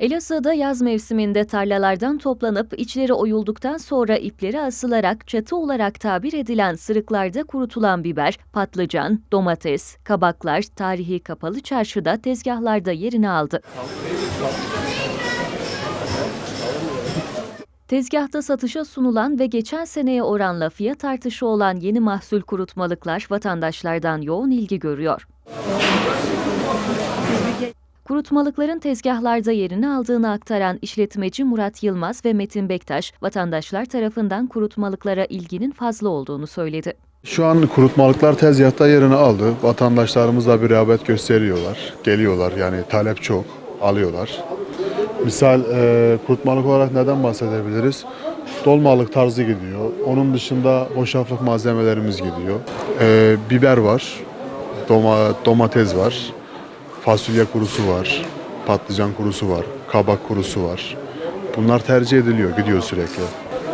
Elazığ'da yaz mevsiminde tarlalardan toplanıp içleri oyulduktan sonra ipleri asılarak çatı olarak tabir edilen sırıklarda kurutulan biber, patlıcan, domates, kabaklar tarihi kapalı çarşıda tezgahlarda yerini aldı. Tezgahta satışa sunulan ve geçen seneye oranla fiyat artışı olan yeni mahsul kurutmalıklar vatandaşlardan yoğun ilgi görüyor. Kurutmalıkların tezgahlarda yerini aldığını aktaran işletmeci Murat Yılmaz ve Metin Bektaş, vatandaşlar tarafından kurutmalıklara ilginin fazla olduğunu söyledi. Şu an kurutmalıklar tezgahta yerini aldı. Vatandaşlarımızla bir rağbet gösteriyorlar. Geliyorlar yani talep çok. Alıyorlar. Misal e, kurutmalık olarak neden bahsedebiliriz? Dolmalık tarzı gidiyor. Onun dışında hoşaflık malzemelerimiz gidiyor. E, biber var. Doma, domates var. Fasulye kurusu var. Patlıcan kurusu var. Kabak kurusu var. Bunlar tercih ediliyor, gidiyor sürekli.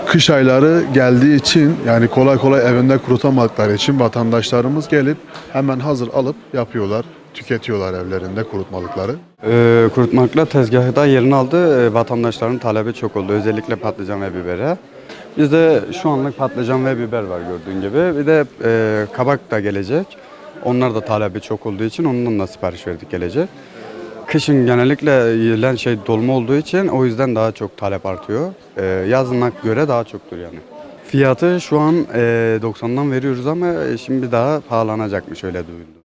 Kış ayları geldiği için yani kolay kolay evinde kurutamadıkları için vatandaşlarımız gelip hemen hazır alıp yapıyorlar, tüketiyorlar evlerinde kurutmalıkları. Ee, kurutmakla tezgahda yerini aldı. Ee, vatandaşların talebi çok oldu. Özellikle patlıcan ve bibere. Bizde şu anlık patlıcan ve biber var gördüğün gibi. Bir de e, kabak da gelecek. Onlar da talebi çok olduğu için ondan da sipariş verdik gelecek. Kışın genellikle yenilen şey dolma olduğu için o yüzden daha çok talep artıyor. Ee, yazına göre daha çoktur yani. Fiyatı şu an e, 90'dan veriyoruz ama şimdi daha pahalanacakmış öyle duyuldu.